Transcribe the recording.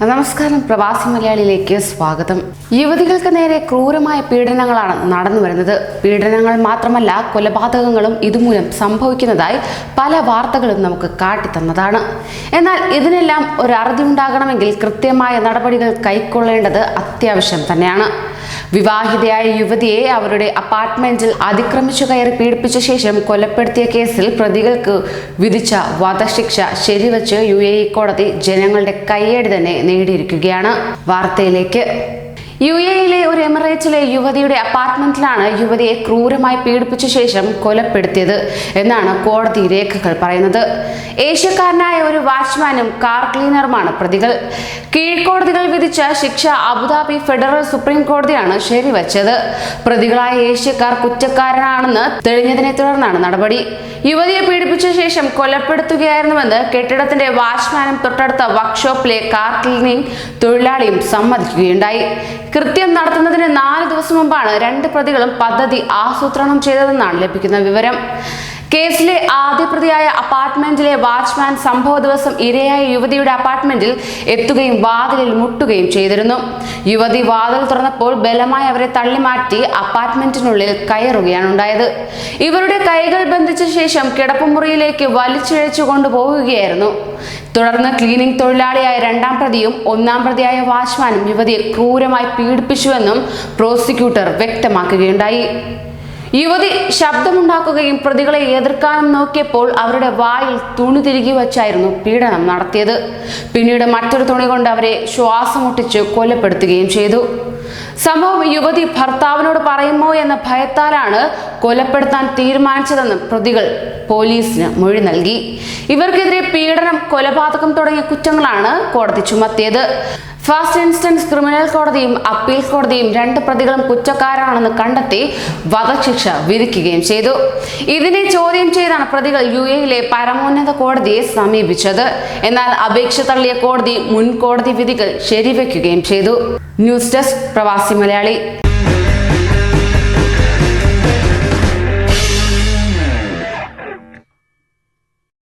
നമസ്കാരം. പ്രവാസി മലയാളിയിലേക്ക് സ്വാഗതം. യുവതികൾക്ക് നേരെ ക്രൂരമായ പീഡനങ്ങളാണ് നടന്നു വരുന്നത്. പീഡനങ്ങൾ മാത്രമല്ല കൊലപാതകങ്ങളും ഇതുമൂലം സംഭവിക്കുന്നതായി പല വാർത്തകളും നമുക്ക് കാട്ടിത്തന്നതാണ്. എന്നാൽ ഇതിനെല്ലാം ഒരു ഉണ്ടാകണമെങ്കിൽ കൃത്യമായ നടപടികൾ കൈക്കൊള്ളേണ്ടത് അത്യാവശ്യം തന്നെയാണ്. വിവാഹിതയായ യുവതിയെ അവരുടെ അപ്പാർട്ട്മെന്റിൽ അതിക്രമിച്ചു കയറി പീഡിപ്പിച്ച ശേഷം കൊലപ്പെടുത്തിയ കേസിൽ പ്രതികൾക്ക് വിധിച്ച വധശിക്ഷ ശരിവച്ച് യു എ കോടതി ജനങ്ങളുടെ കയ്യടി തന്നെ നേടിയിരിക്കുകയാണ്. വാർത്തയിലേക്ക്. യു എയിലെ ഒരു എമിറേറ്റ്സിലെ യുവതിയുടെ അപ്പാർട്ട്മെന്റിലാണ് യുവതിയെ ക്രൂരമായി പീഡിപ്പിച്ച ശേഷം കൊലപ്പെടുത്തിയത് എന്നാണ് കോടതി രേഖകൾ പറയുന്നത്. ഏഷ്യക്കാരനായ ഒരു വാച്ച്മാനും കാർ ക്ലീനറുമാണ് പ്രതികൾ. കീഴ്ക്കോടതികൾ വിധിച്ച ശിക്ഷ അബുദാബി ഫെഡറൽ സുപ്രീം കോടതിയാണ് ശരിവച്ചത്. പ്രതികളായ ഏഷ്യക്കാർ കുറ്റക്കാരനാണെന്ന് തെളിഞ്ഞതിനെ തുടർന്നാണ് നടപടി. യുവതിയെ പീഡിപ്പിച്ച ശേഷം കൊലപ്പെടുത്തുകയായിരുന്നുവെന്ന് കെട്ടിടത്തിന്റെ വാച്ച്മാനും തൊട്ടടുത്ത വർക്ക്ഷോപ്പിലെ കാർ ക്ലീനിങ് തൊഴിലാളിയും സമ്മതിക്കുകയുണ്ടായി. കൃത്യം നടത്തുന്നതിന് നാല് ദിവസം മുമ്പാണ് രണ്ട് പ്രതികളും പദ്ധതി ആസൂത്രണം ചെയ്തതെന്നാണ് ലഭിക്കുന്ന വിവരം. കേസിലെ ആദ്യ പ്രതിയായ അപ്പാർട്ട്മെന്റിലെ വാച്ച്മാൻ സംഭവ ദിവസം ഇരയായ യുവതിയുടെ അപ്പാർട്ട്മെന്റിൽ എത്തുകയും വാതിലിൽ മുട്ടുകയും ചെയ്തിരുന്നു. യുവതി വാതിൽ തുറന്നപ്പോൾ ബലമായി അവരെ തള്ളിമാറ്റി അപ്പാർട്ട്മെന്റിനുള്ളിൽ കയറുകയാണ് ഉണ്ടായത്. ഇവരുടെ കൈകൾ ബന്ധിച്ച ശേഷം കിടപ്പുമുറിയിലേക്ക് വലിച്ചിഴച്ചു കൊണ്ടുപോവുകയായിരുന്നു. തുടർന്ന് ക്ലീനിംഗ് തൊഴിലാളിയായ രണ്ടാം പ്രതിയും ഒന്നാം പ്രതിയായ വാച്ച്മാനും യുവതിയെ ക്രൂരമായി പീഡിപ്പിച്ചുവെന്നും പ്രോസിക്യൂട്ടർ വ്യക്തമാക്കുകയുണ്ടായി. യുവതി ശബ്ദമുണ്ടാക്കുകയും പ്രതികളെ എതിർക്കാനും നോക്കിയപ്പോൾ അവരുടെ വായിൽ തുണി തിരികെ വച്ചായിരുന്നു പീഡനം നടത്തിയത്. പിന്നീട് മറ്റൊരു തുണി കൊണ്ട് അവരെ ശ്വാസമുട്ടിച്ച് കൊലപ്പെടുത്തുകയും ചെയ്തു. സംഭവം യുവതി ഭർത്താവിനോട് പറയുമോ എന്ന ഭയത്താലാണ് കൊലപ്പെടുത്താൻ തീരുമാനിച്ചതെന്ന് പ്രതികൾ പോലീസിന് മൊഴി നൽകി. ഇവർക്കെതിരെ പീഡനം കൊലപാതകം തുടങ്ങിയ കുറ്റങ്ങളാണ് കോടതി ചുമത്തിയത്. ഫസ്റ്റ് ഇൻസ്റ്റൻസ് ക്രിമിനൽ കോടതിയും അപ്പീൽ കോടതിയും രണ്ട് പ്രതികളും കുറ്റക്കാരാണെന്ന് കണ്ടെത്തി വധശിക്ഷ വിധിക്കുകയും ചെയ്തു. ഇതിനെ ചോദ്യം ചെയ്താണ് പ്രതികൾ യു എയിലെ പരമോന്നത കോടതിയെ സമീപിച്ചത്. എന്നാൽ അപേക്ഷ തള്ളിയ കോടതി മുൻകോടതി വിധികൾ ശരിവെക്കുകയും ചെയ്തു. ന്യൂസ് ഡെസ്ക് പ്രവാസി മലയാളി.